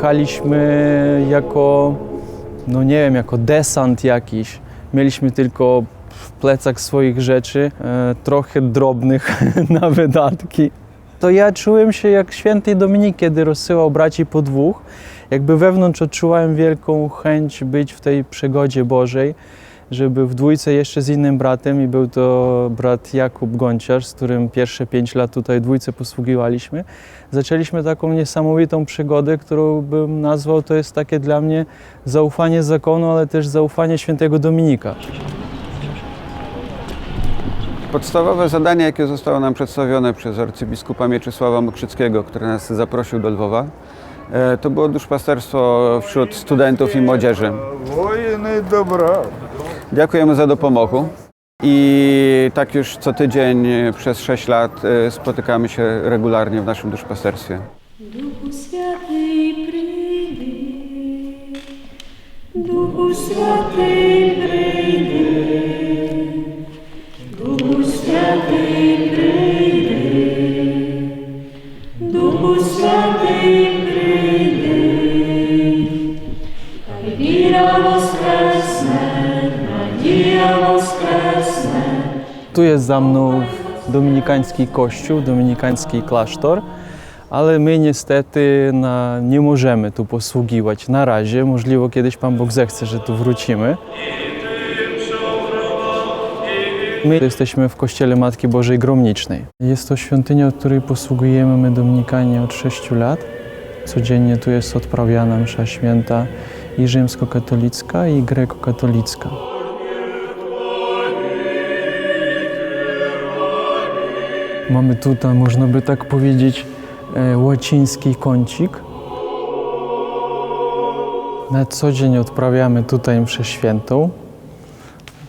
Jechaliśmy jako, no nie wiem, jako desant jakiś. Mieliśmy tylko w plecach swoich rzeczy, e, trochę drobnych na wydatki. To ja czułem się jak święty Dominik, kiedy rozsyłał braci po dwóch. Jakby wewnątrz odczuwałem wielką chęć być w tej przygodzie Bożej, że był w dwójce jeszcze z innym bratem i był to brat Jakub Gonciarz, z którym pierwsze pięć lat tutaj dwójce posługiwaliśmy. Zaczęliśmy taką niesamowitą przygodę, którą bym nazwał, to jest takie dla mnie zaufanie zakonu, ale też zaufanie świętego Dominika. Podstawowe zadanie, jakie zostało nam przedstawione przez arcybiskupa Mieczysława Mokrzyckiego, który nas zaprosił do Lwowa, e, to było duszpasterstwo wśród studentów i młodzieży. Wojny dobra. Dziękujemy za dopomogę. I tak już co tydzień przez 6 lat y, spotykamy się regularnie w naszym duszpasterstwie. Duchu Święty, przyjdź. Duchu Święty, za mną dominikański kościół, dominikański klasztor, ale my niestety na, nie możemy tu posługiwać na razie. Możliwe kiedyś Pan Bóg zechce, że tu wrócimy. My jesteśmy w kościele Matki Bożej Gromnicznej. Jest to świątynia, od której posługujemy my dominikanie od 6 lat. Codziennie tu jest odprawiana msza święta i rzymskokatolicka i grekokatolicka. Mamy tutaj, można by tak powiedzieć, e, łaciński kącik. Na co dzień odprawiamy tutaj mszę świętą.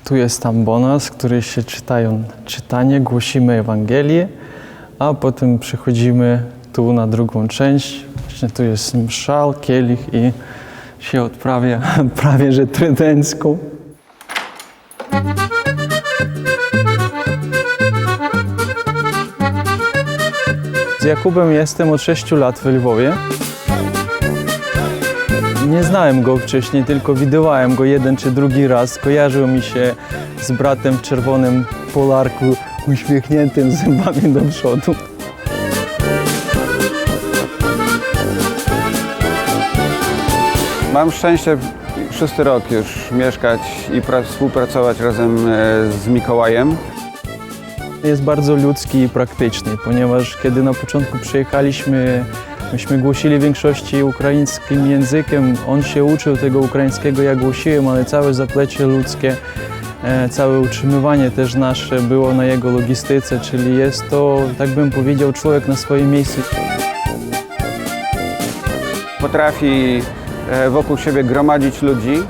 Tu jest ambonas, w której się czytają czytanie, głosimy Ewangelię, a potem przechodzimy tu na drugą część. Właśnie tu jest mszał, kielich i się odprawia prawie że trydencką. Z Jakubem jestem od 6 lat w Lwowie. Nie znałem go wcześniej, tylko widywałem go jeden czy drugi raz. Kojarzył mi się z bratem w czerwonym polarku, uśmiechniętym zębami do przodu. Mam szczęście szósty rok już mieszkać i pra- współpracować razem e, z Mikołajem. Jest bardzo ludzki i praktyczny, ponieważ kiedy na początku przyjechaliśmy, myśmy głosili w większości ukraińskim językiem. On się uczył tego ukraińskiego, ja głosiłem, ale całe zaplecze ludzkie, e, całe utrzymywanie też nasze było na jego logistyce, czyli jest to, tak bym powiedział, człowiek na swoim miejscu. Potrafi e, wokół siebie gromadzić ludzi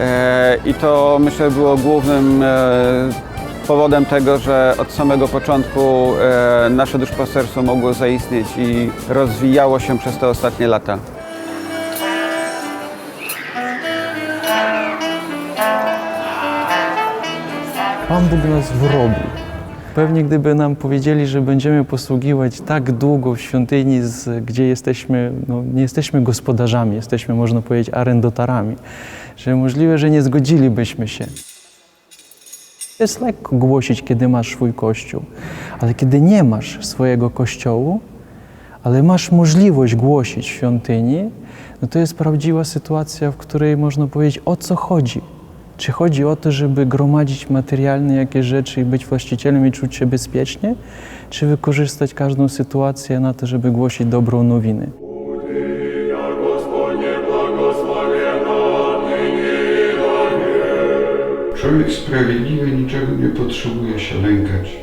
e, i to myślę było głównym powodem tego, że od samego początku e, nasze duszpasterstwo mogło zaistnieć i rozwijało się przez te ostatnie lata. Pan Bóg nas wrobił. Pewnie gdyby nam powiedzieli, że będziemy posługiwać tak długo w świątyni, z, gdzie jesteśmy, no, nie jesteśmy gospodarzami, jesteśmy, można powiedzieć, arendotarami, że możliwe, że nie zgodzilibyśmy się. Jest lekko głosić, kiedy masz swój kościół, ale kiedy nie masz swojego kościołu, ale masz możliwość głosić w świątyni, no to jest prawdziwa sytuacja, w której można powiedzieć, o co chodzi. Czy chodzi o to, żeby gromadzić materialne jakieś rzeczy i być właścicielem i czuć się bezpiecznie, czy wykorzystać każdą sytuację na to, żeby głosić dobrą nowinę? Człowiek sprawiedliwy niczego nie potrzebuje się lękać,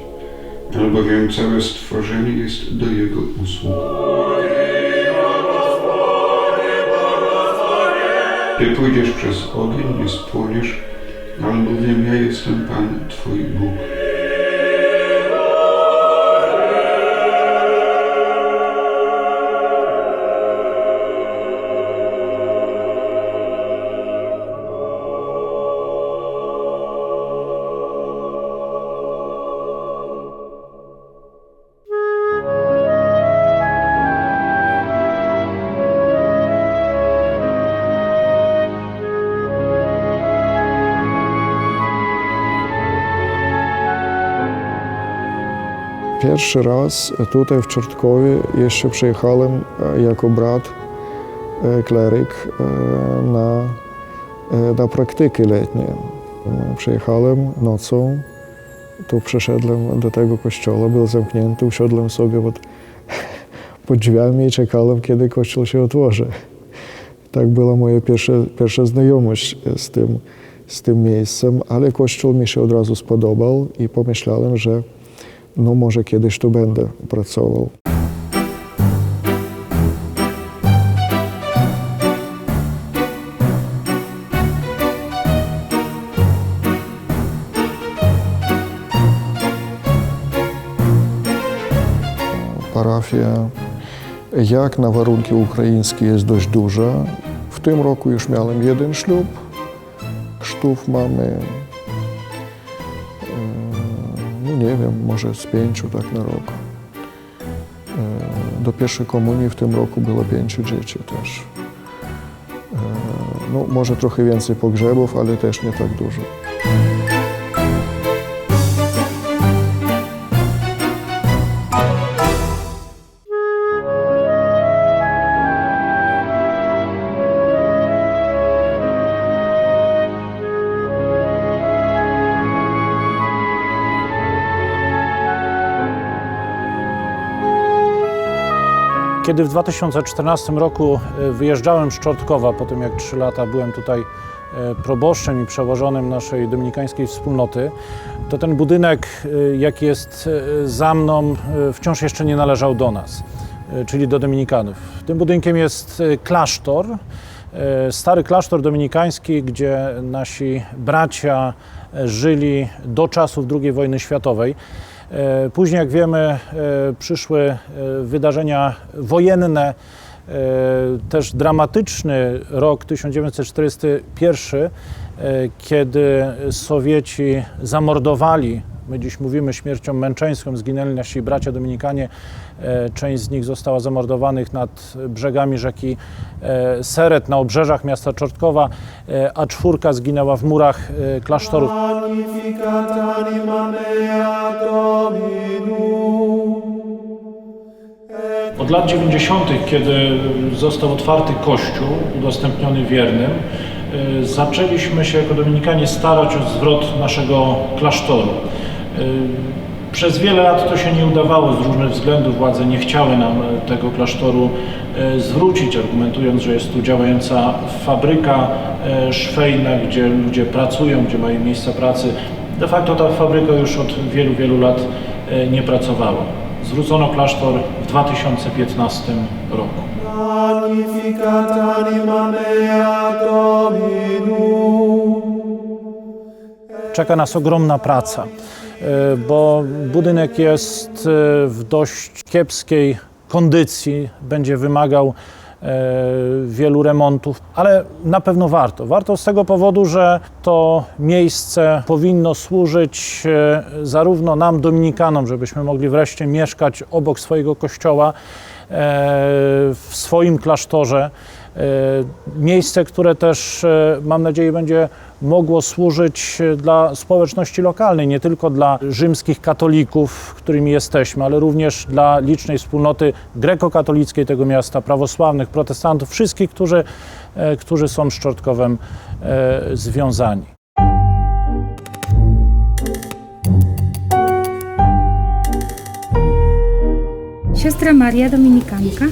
albowiem całe stworzenie jest do jego usług. Ty pójdziesz przez ogień, nie spłoniesz, albowiem ja jestem Pan Twój Bóg. Jeszcze przyjechałem e, jako brat e, kleryk e, na, e, na praktyki letnie. E, Przyjechałem nocą, tu przyszedłem do tego kościoła, był zamknięty, usiadłem sobie pod drzwiami i czekałem, kiedy kościół się otworzy. Tak była moja pierwsza, pierwsza znajomość z tym, z tym miejscem, ale kościół mi się od razu spodobał i pomyślałem, że kiedyś tu będę pracował. Parafia, jak na warunki ukraińskie, jest dość duża. W tym roku już miałem jeden ślub. Chrztów mamy, nie wiem, może z pięciu tak na rok. E, Do pierwszej komunii w tym roku było pięciu dzieci też. E, No, może trochę więcej pogrzebów, ale też nie tak dużo. Kiedy w 2014 roku e, wyjeżdżałem z Czortkowa, po tym jak trzy lata byłem tutaj e, proboszczem i przełożonym naszej dominikańskiej wspólnoty, to ten budynek, e, jaki jest za mną, wciąż jeszcze nie należał do nas, czyli do dominikanów. Tym budynkiem jest klasztor, stary klasztor dominikański, gdzie nasi bracia żyli do czasów II wojny światowej. E, Później, jak wiemy, e, przyszły e, wydarzenia wojenne, też dramatyczny rok 1941, e, kiedy Sowieci zamordowali, my dziś mówimy śmiercią męczeńską, zginęli nasi bracia Dominikanie, część z nich została zamordowanych nad brzegami rzeki e, Seret, na obrzeżach miasta Czortkowa, e, a czwórka zginęła w murach e, Dominum. Od lat 90., kiedy został otwarty kościół, udostępniony wiernym, zaczęliśmy się jako Dominikanie starać o zwrot naszego klasztoru. Przez wiele lat to się nie udawało z różnych względów. Władze nie chciały nam y, tego klasztoru y, zwrócić, argumentując, że jest tu działająca fabryka y, szwejna, gdzie ludzie pracują, gdzie mają miejsca pracy. De facto ta fabryka już od wielu, wielu lat nie pracowała. Zwrócono klasztor w 2015 roku. Magnificat anima mea Dominum. Czeka nas ogromna praca, e, bo budynek jest e, w dość kiepskiej kondycji, będzie wymagał e, wielu remontów, ale na pewno warto. Warto z tego powodu, że to miejsce powinno służyć e, zarówno nam, Dominikanom, żebyśmy mogli wreszcie mieszkać obok swojego kościoła, e, w swoim klasztorze. E, Miejsce, które też, e, mam nadzieję, będzie mogło służyć e, dla społeczności lokalnej, nie tylko dla rzymskich katolików, którymi jesteśmy, ale również dla licznej wspólnoty grekokatolickiej tego miasta, prawosławnych, protestantów, wszystkich, którzy, e, którzy są z Czortkowem e, związani. Siostra Maria Dominikanka.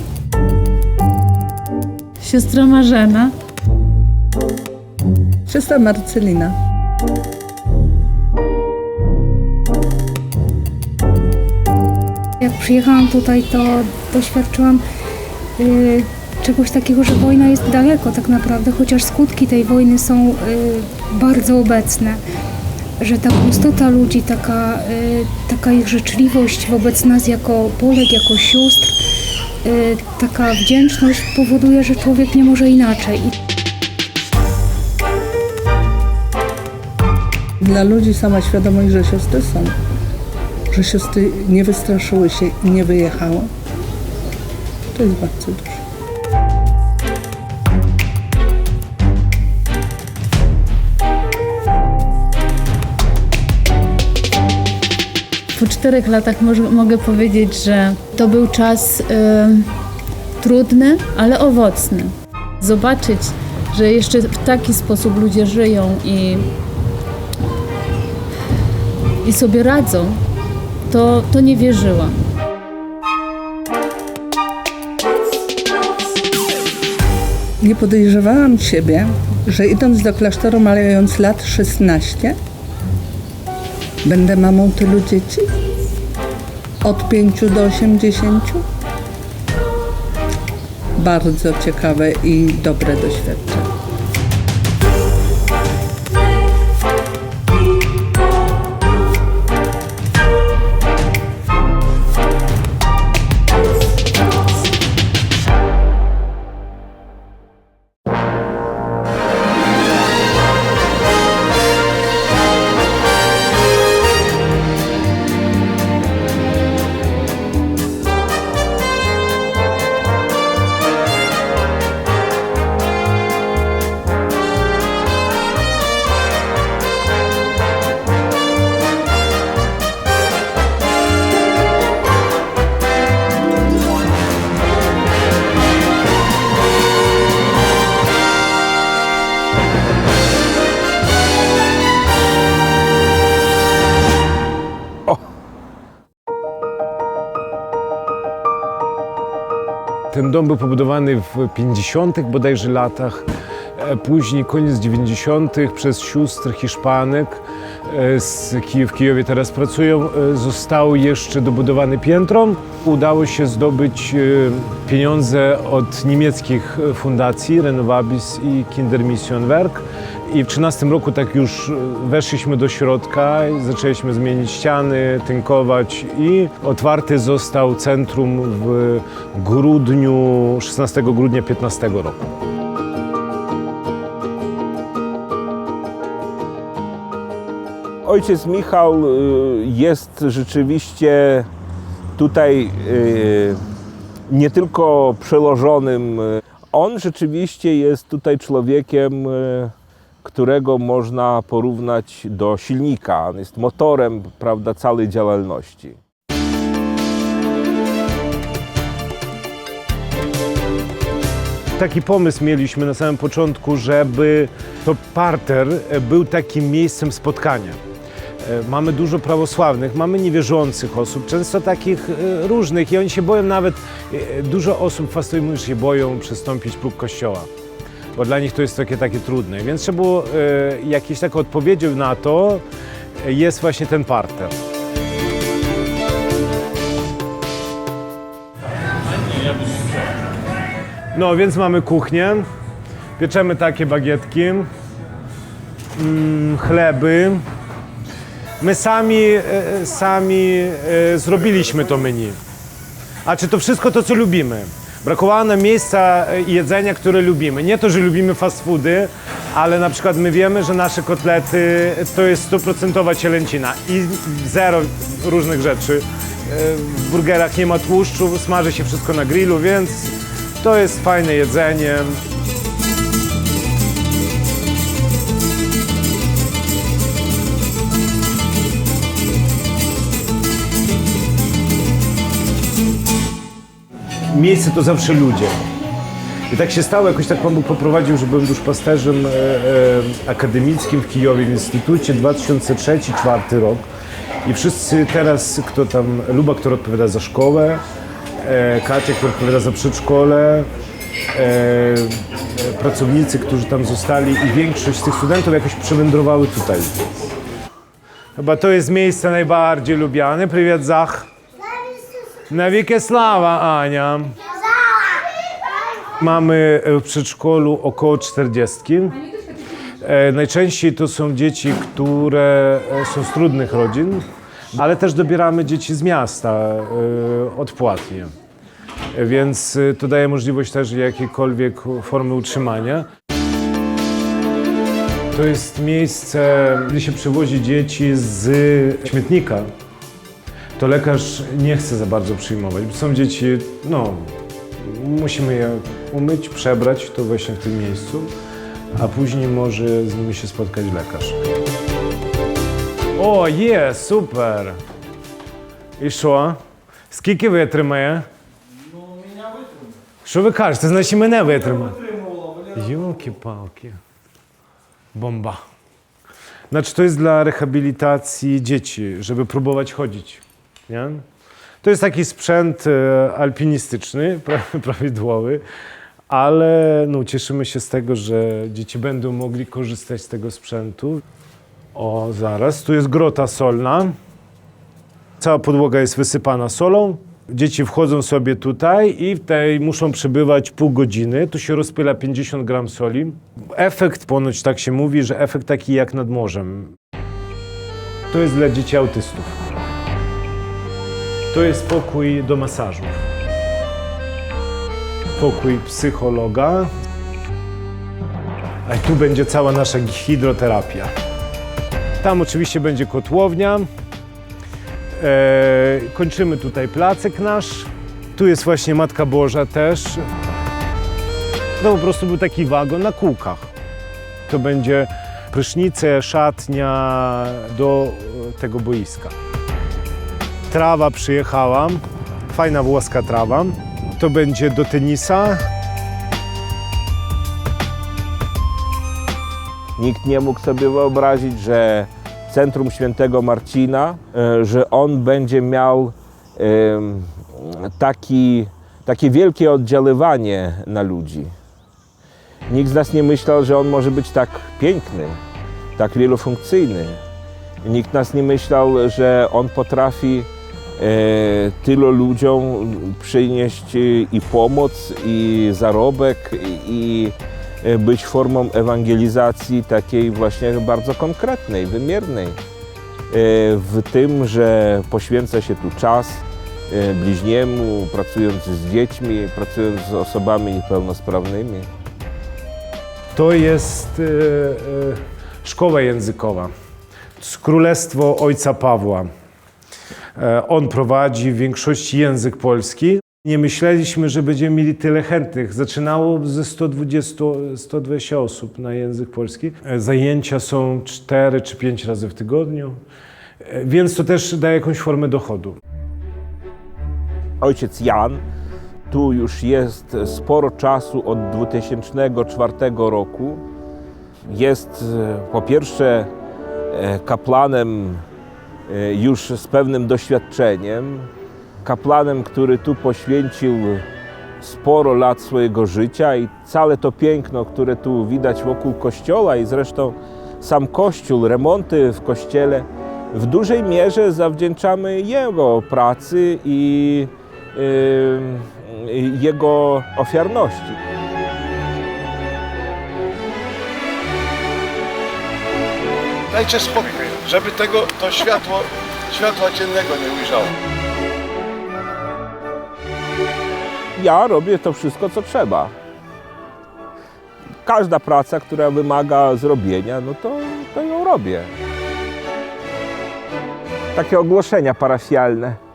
Siostra Marzena. Siostra Marcelina. Jak przyjechałam tutaj, to doświadczyłam y, czegoś takiego, że wojna jest daleko tak naprawdę, chociaż skutki tej wojny są y, bardzo obecne. Że ta pustota ludzi, taka, y, taka ich życzliwość wobec nas jako Polek, jako sióstr, y, taka wdzięczność powoduje, że człowiek nie może inaczej. Dla ludzi sama świadomość, że siostry są. Że siostry nie wystraszyły się i nie wyjechały. To jest bardzo dużo. Po czterech latach może, mogę powiedzieć, że to był czas e, trudny, ale owocny. Zobaczyć, że jeszcze w taki sposób ludzie żyją i, i sobie radzą, to, to nie wierzyłam. Nie podejrzewałam siebie, że idąc do klasztoru, mając lat 16, będę mamą tylu dzieci? Od 5 do 80? Bardzo ciekawe i dobre doświadczenie. Był pobudowany w 50. bodajże latach, e, później koniec 90. przez sióstr Hiszpanek e, z Kijów, w Kijowie teraz pracują. E, Zostało jeszcze dobudowane piętro. Udało się zdobyć pieniądze od niemieckich fundacji Renovabis i Kindermissionwerk. I w 13 roku tak już weszliśmy do środka, zaczęliśmy zmienić ściany, tynkować i otwarty został centrum w grudniu, 16 grudnia 15 roku. Ojciec Michał y, jest rzeczywiście tutaj y, nie tylko przełożonym. y, On rzeczywiście jest tutaj człowiekiem, y, którego można porównać do silnika. On jest motorem prawda, całej działalności. Taki pomysł mieliśmy na samym początku, żeby to parter był takim miejscem spotkania. E, Mamy dużo prawosławnych, mamy niewierzących osób, często takich e, różnych i oni się boją nawet, e, dużo osób Fastojmu się boją przystąpić próg kościoła, bo dla nich to jest takie, takie trudne. Więc trzeba było jakieś taką odpowiedzią na to jest właśnie ten parter. No więc mamy kuchnię, pieczemy takie bagietki, mm, chleby. My sami, e, sami e, zrobiliśmy to menu. A czy to wszystko to, co lubimy? Brakowało nam miejsca e, i jedzenia, które lubimy. Nie to, że lubimy fast foody, ale na przykład my wiemy, że nasze kotlety to jest stuprocentowa cielęcina i zero różnych rzeczy. E, W burgerach nie ma tłuszczu, smaży się wszystko na grillu, więc to jest fajne jedzenie. Miejsce to zawsze ludzie. I tak się stało, jakoś tak Pan Bóg poprowadził, że byłem duszpasterzem e, e, akademickim w Kijowie, w Instytucie 2003-2004 rok. I wszyscy teraz, kto tam, Luba, która odpowiada za szkołę, e, Katia, która odpowiada za przedszkole, e, e, pracownicy, którzy tam zostali i większość z tych studentów jakoś przewędrowały tutaj. Chyba to jest miejsce najbardziej lubiane. Привет, Zach. Wielkie slawa, Ania. Mamy e, w przedszkolu około 40. E, Najczęściej to są dzieci, które e, są z trudnych rodzin, ale też dobieramy dzieci z miasta odpłatnie. Więc to daje możliwość też jakiejkolwiek formy utrzymania. To jest miejsce, gdzie się przywozi dzieci z śmietnika To lekarz nie chce za bardzo przyjmować. bo Są dzieci, no, musimy je umyć, przebrać, to właśnie w tym miejscu, a później może z nimi się spotkać lekarz. O, jest, super! І що? Скільки витримає? Ну, мене витримає. Що ви кажете? Значить, мене витримає. Йолки-палки. Bomba. Znaczy, to jest dla rehabilitacji dzieci, żeby próbować chodzić. Nie? To jest taki sprzęt e, alpinistyczny, pra- prawidłowy, ale no, cieszymy się z tego, że dzieci będą mogli korzystać z tego sprzętu. O, zaraz, tu jest grota solna. Cała podłoga jest wysypana solą. Dzieci wchodzą sobie tutaj i w tej muszą przebywać pół godziny. Tu się rozpyla 50 gram soli. Efekt, ponoć tak się mówi, że efekt taki jak nad morzem. To jest dla dzieci autystów. To jest pokój do masażu. Pokój psychologa. A tu będzie cała nasza hidroterapia. Tam oczywiście będzie kotłownia. E, kończymy tutaj placek nasz. Tu jest właśnie Matka Boża też. To po prostu był taki wagon na kółkach. To będzie prysznice, szatnia do tego boiska. Trawa przyjechała, fajna włoska trawa. To będzie do tenisa. Nikt nie mógł sobie wyobrazić, że Centrum Świętego Marcina, e, że on będzie miał taki, takie wielkie oddziaływanie na ludzi. Nikt z nas nie myślał, że on może być tak piękny, tak wielofunkcyjny. Nikt nas nie myślał, że on potrafi tylu ludziom przynieść e, i pomoc, i zarobek, i, e, być formą ewangelizacji takiej właśnie bardzo konkretnej, wymiernej. E, W tym, że poświęca się tu czas e, bliźniemu, pracując z dziećmi, pracując z osobami niepełnosprawnymi. To jest e, e, szkoła językowa. Królestwo Ojca Pawła. E, on prowadzi w większości język polski. Nie myśleliśmy, że będziemy mieli tyle chętnych. Zaczynało ze 120, 120 osób na język polski. E, Zajęcia są 4 czy 5 razy w tygodniu, E, więc to też daje jakąś formę dochodu. Ojciec Jan tu już jest sporo czasu od 2004 roku. Jest po pierwsze kaplanem już z pewnym doświadczeniem, kaplanem, który tu poświęcił sporo lat swojego życia i całe to piękno, które tu widać wokół kościoła i zresztą sam kościół, remonty w kościele w dużej mierze zawdzięczamy jego pracy i y, jego ofiarności. Dajcie spokój, żeby tego, to światło, światła dziennego nie ujrzało. Ja robię to wszystko, co trzeba. Każda praca, która wymaga zrobienia, no to, to ją robię. Takie ogłoszenia parafialne.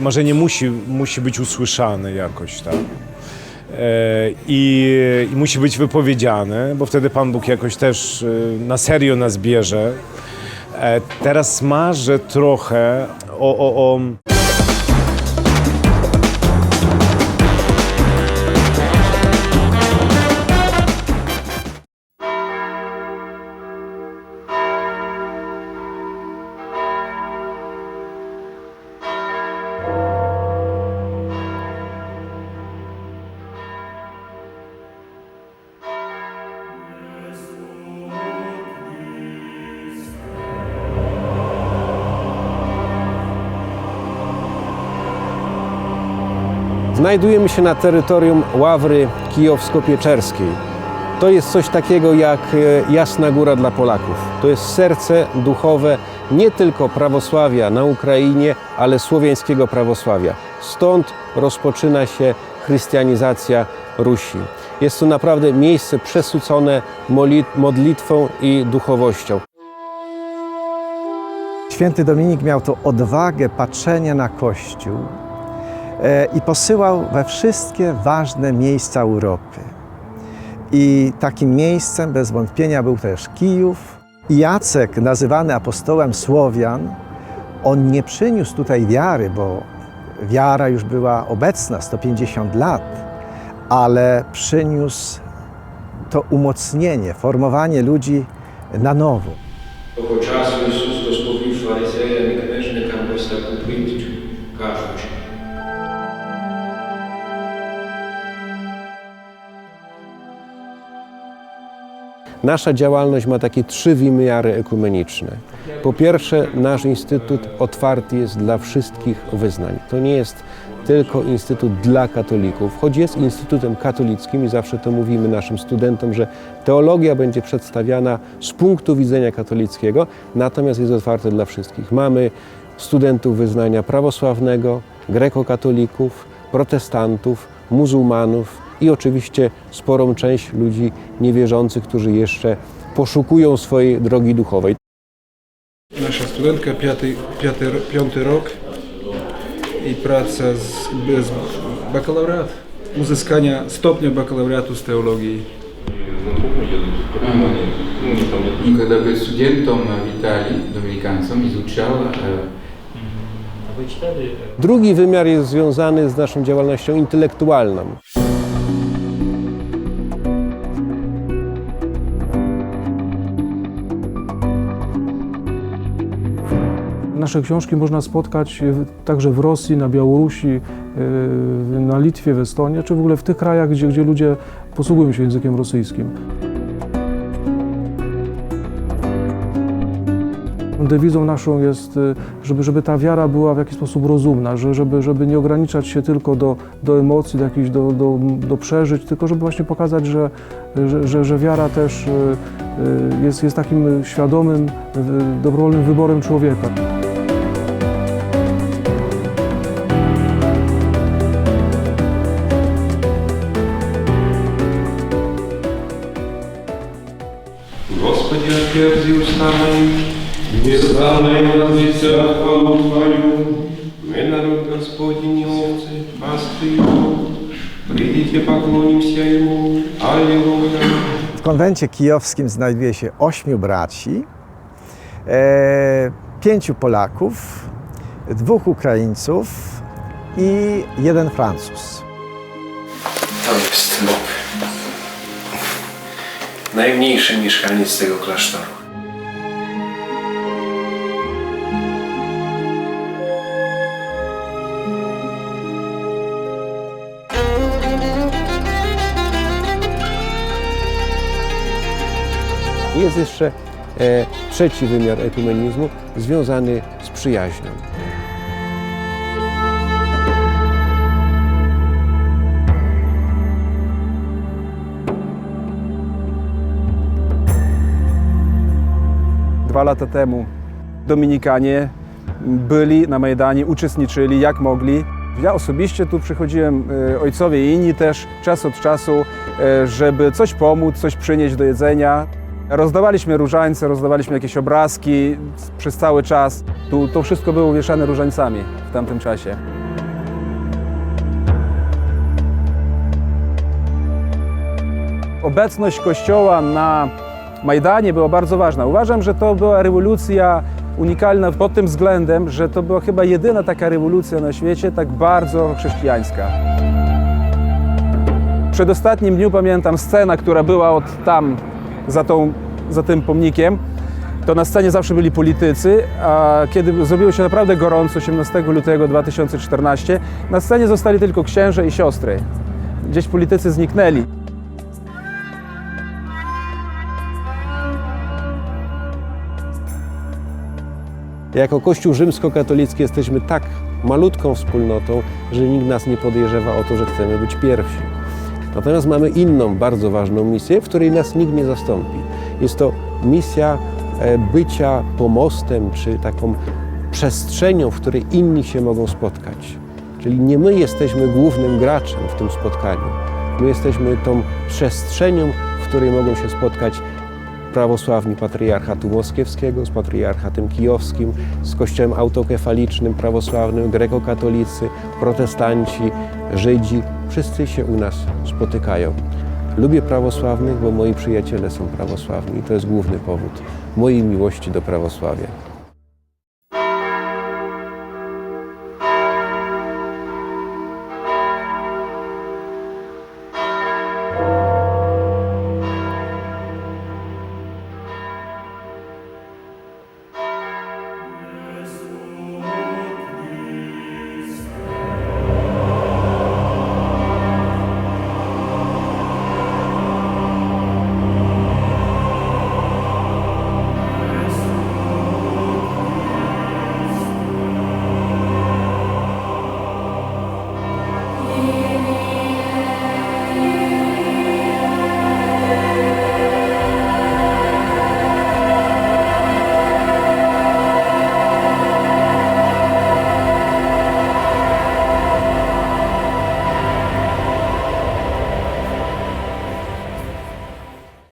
Marzenie musi, musi być usłyszane jakoś, tak? E, I, I musi być wypowiedziane, bo wtedy Pan Bóg jakoś też e, na serio nas bierze. E, Teraz marzę trochę o, o, o Znajdujemy się na terytorium Ławry Kijowsko-Pieczerskiej. To jest coś takiego jak e, Jasna Góra dla Polaków. To jest serce duchowe nie tylko prawosławia na Ukrainie, ale słowiańskiego prawosławia. Stąd rozpoczyna się chrystianizacja Rusi. Jest to naprawdę miejsce przesycone modlitwą i duchowością. Święty Dominik miał to odwagę patrzenia na Kościół E, i posyłał we wszystkie ważne miejsca Europy. I takim miejscem bez wątpienia był też Kijów. I Jacek, nazywany apostołem Słowian, on nie przyniósł tutaj wiary, bo wiara już była obecna 150 lat, ale przyniósł to umocnienie, formowanie ludzi na nowo. Tego czasu Nasza działalność ma takie trzy wymiary ekumeniczne. Po pierwsze, nasz instytut otwarty jest dla wszystkich wyznań. To nie jest tylko instytut dla katolików, choć jest instytutem katolickim i zawsze to mówimy naszym studentom, że teologia będzie przedstawiana z punktu widzenia katolickiego, natomiast jest otwarte dla wszystkich. Mamy studentów wyznania prawosławnego, grekokatolików, protestantów, muzułmanów i oczywiście sporą część ludzi niewierzących, którzy jeszcze poszukują swojej drogi duchowej. Nasza studentka, piąty, piąty, piąty rok i praca z, z bakalaureat, uzyskania stopnia bakalaureatu z teologii. И когда бы студентом Виталий, доминиканцем, изучал э, Drugi wymiar jest związany z naszą działalnością intelektualną. Nasze książki można spotkać e, także w Rosji, na Białorusi, e, na Litwie, w Estonii, czy w ogóle w tych krajach, gdzie, gdzie ludzie posługują się językiem rosyjskim. Dewizą naszą jest, e, żeby, żeby ta wiara była w jakiś sposób rozumna, że, żeby, żeby nie ograniczać się tylko do, do emocji, do, jakichś, do, do, do przeżyć, tylko żeby właśnie pokazać, że, że, że, że wiara też jest, jest takim świadomym, dobrowolnym wyborem człowieka. Господи, отверзи уста мои, нестанной возвестят хвалу Твою. Мы народ Господень и овцы, пасты Его. Придите, поклонимся Ему. Аллилуйя. W konwencie kijowskim znajduje się ośmiu braci, e, pięciu Polaków, dwóch Ukraińców i jeden Francuz. To jest lub najmniejszy mieszkaniec tego klasztoru. Jest jeszcze e, trzeci wymiar ekumenizmu związany z przyjaźnią. Dwa lata temu Dominikanie byli na Majdanie, uczestniczyli jak mogli. Ja osobiście tu przychodziłem, e, ojcowie i inni też, czas od czasu, e, żeby coś pomóc, coś przynieść do jedzenia. Rozdawaliśmy różańce, rozdawaliśmy jakieś obrazki przez cały czas. Tu to wszystko było wieszane różańcami w tamtym czasie. Obecność Kościoła na Majdanie była bardzo ważna. Uważam, że to była rewolucja unikalna pod tym względem, że to była chyba jedyna taka rewolucja na świecie, tak bardzo chrześcijańska. W przedostatnim dniu pamiętam scena, która była od tam, za, tą, za tym pomnikiem. To na scenie zawsze byli politycy, a kiedy zrobiło się naprawdę gorąco, 18 lutego 2014, na scenie zostali tylko księże i siostry. Gdzieś politycy zniknęli. Jako Kościół rzymskokatolicki jesteśmy tak malutką wspólnotą, że nikt nas nie podejrzewa o to, że chcemy być pierwsi. Natomiast mamy inną, bardzo ważną misję, w której nas nikt nie zastąpi. Jest to misja e, bycia pomostem, czy taką przestrzenią, w której inni się mogą spotkać. Czyli nie my jesteśmy głównym graczem w tym spotkaniu. My jesteśmy tą przestrzenią, w której mogą się spotkać prawosławni patriarchatu moskiewskiego, z patriarchatem kijowskim, z kościołem autokefalicznym, prawosławnym, grekokatolicy, protestanci, Żydzi. Wszyscy się u nas spotykają. Lubię prawosławnych, bo moi przyjaciele są prawosławni i to jest główny powód mojej miłości do prawosławia.